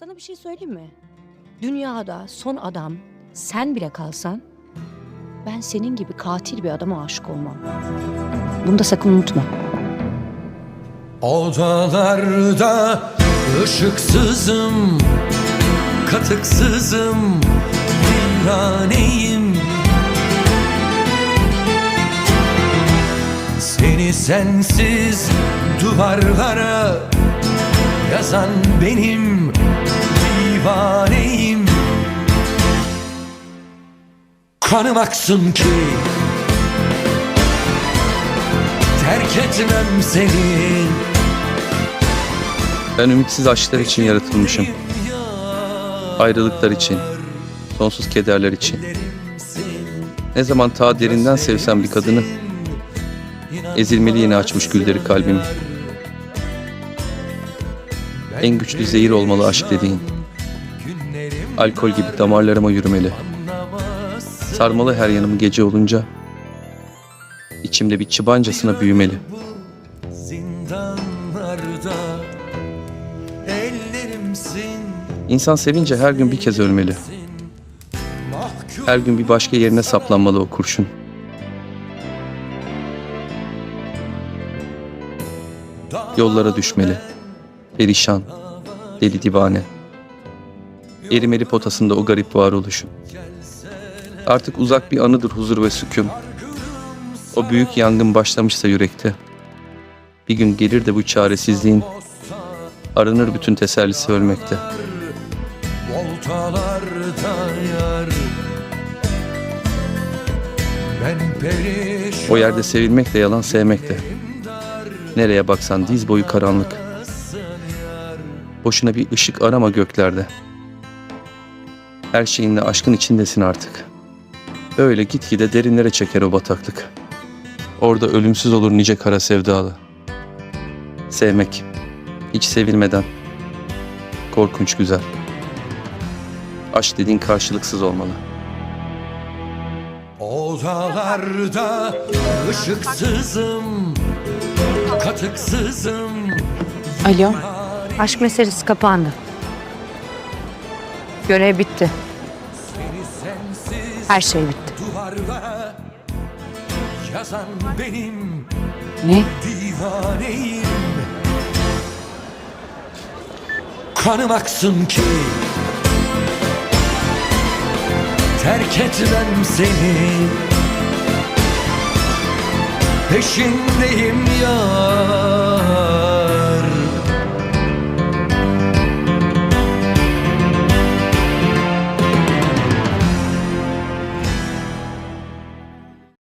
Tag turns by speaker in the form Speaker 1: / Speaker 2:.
Speaker 1: Sana bir şey söyleyeyim mi? Dünyada son adam sen bile kalsan ben senin gibi katil bir adama aşık olmam. Bunu da sakın unutma.
Speaker 2: Odalarda ışıksızım Katıksızım Viraneyim Seni sensiz duvarlara Yazan benim divaneyim Kanım aksın ki Terk etmem seni
Speaker 3: Ben ümitsiz aşklar için yaratılmışım. Ayrılıklar için, sonsuz kederler için. Ne zaman ta derinden sevsem bir kadını, ezilmeli yine açmış gülleri kalbimi. En güçlü zehir olmalı aşk dediğin. Alkol gibi damarlarıma yürümeli. Sarmalı her yanımı gece olunca, içimde bir çıbancasına büyümeli. İnsan sevince her gün bir kez ölmeli. Her gün bir başka yerine saplanmalı o kurşun. Yollara düşmeli. Perişan, deli divane. Erimeli potasında o garip varoluşun. Artık uzak bir anıdır huzur ve sükun. O büyük yangın başlamışsa yürekte. Bir gün gelir de bu çaresizliğin aranır bütün tesellisi ölmekte. O yerde sevilmek de yalan sevmek de. Nereye baksan diz boyu karanlık. Boşuna bir ışık arama göklerde. Her şeyinle aşkın içindesin artık. Öyle gitgide derinlere çeker o bataklık. Orada ölümsüz olur nice kara sevdalı. Sevmek, hiç sevilmeden. Korkunç güzel. Aşk dediğin karşılıksız olmalı.
Speaker 2: Odalarda ışıksızım Katıksızım
Speaker 1: Alo. Aşk meselesi kapandı. Görev bitti. Her şey bitti.
Speaker 2: Duvarlara yazan benim
Speaker 1: Ne?
Speaker 2: divaneyim Kanım aksın ki Terk etmem seni Peşindeyim ya